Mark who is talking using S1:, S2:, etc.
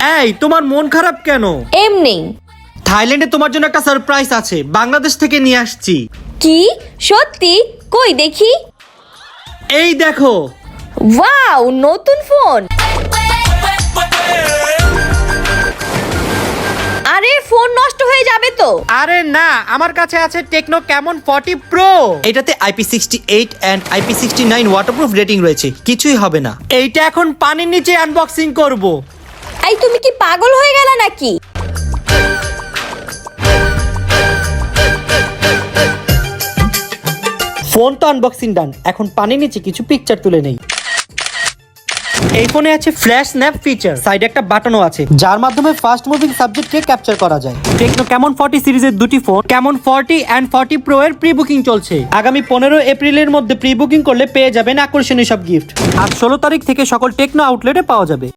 S1: এই তোমার মন খারাপ কেন?
S2: এমনি।
S1: থাইল্যান্ডে তোমার জন্য একটা সারপ্রাইজ আছে। বাংলাদেশ থেকে নিয়ে আসছি।
S2: কি? সত্যি? কই দেখি?
S1: এই দেখো।
S2: ওয়াও নতুন ফোন। আরে ফোন নষ্ট হয়ে যাবে তো।
S1: আরে না আমার কাছে আছে টেকনো ক্যামন ফর্টি প্রো এটাতে IP sixty eight and IP sixty nine waterproof rating রয়েছে। কিছুই হবে না। এইটা এখন পানির নিচে আনবক্সিং করব।
S2: এই তুমি কি পাগল হয়ে গেলে নাকি?
S1: ফোন তো আনবক্সিং ডান এখন পানি নিচে কিছু পিকচার তুলে নেই। এই ফোনে আছে ফ্ল্যাশ স্ন্যাপ ফিচার সাইডে একটা বাটনও আছে, যার মাধ্যমে ফাস্ট মুভিং সাবজেক্টকে ক্যাপচার করা যায়। টেকনো কেমন ফর্টি সিরিজের দুটি phone Camon forty and forty pro এর প্রি বুকিং চলছে। আগামী পনেরো এপ্রিলের মধ্যে প্রি বুকিং করলে পেয়ে যাবেন আকর্ষণীয় সব গিফট আর ষোলো তারিখ থেকে সকল টেকনো আউটলেটে পাওয়া যাবে।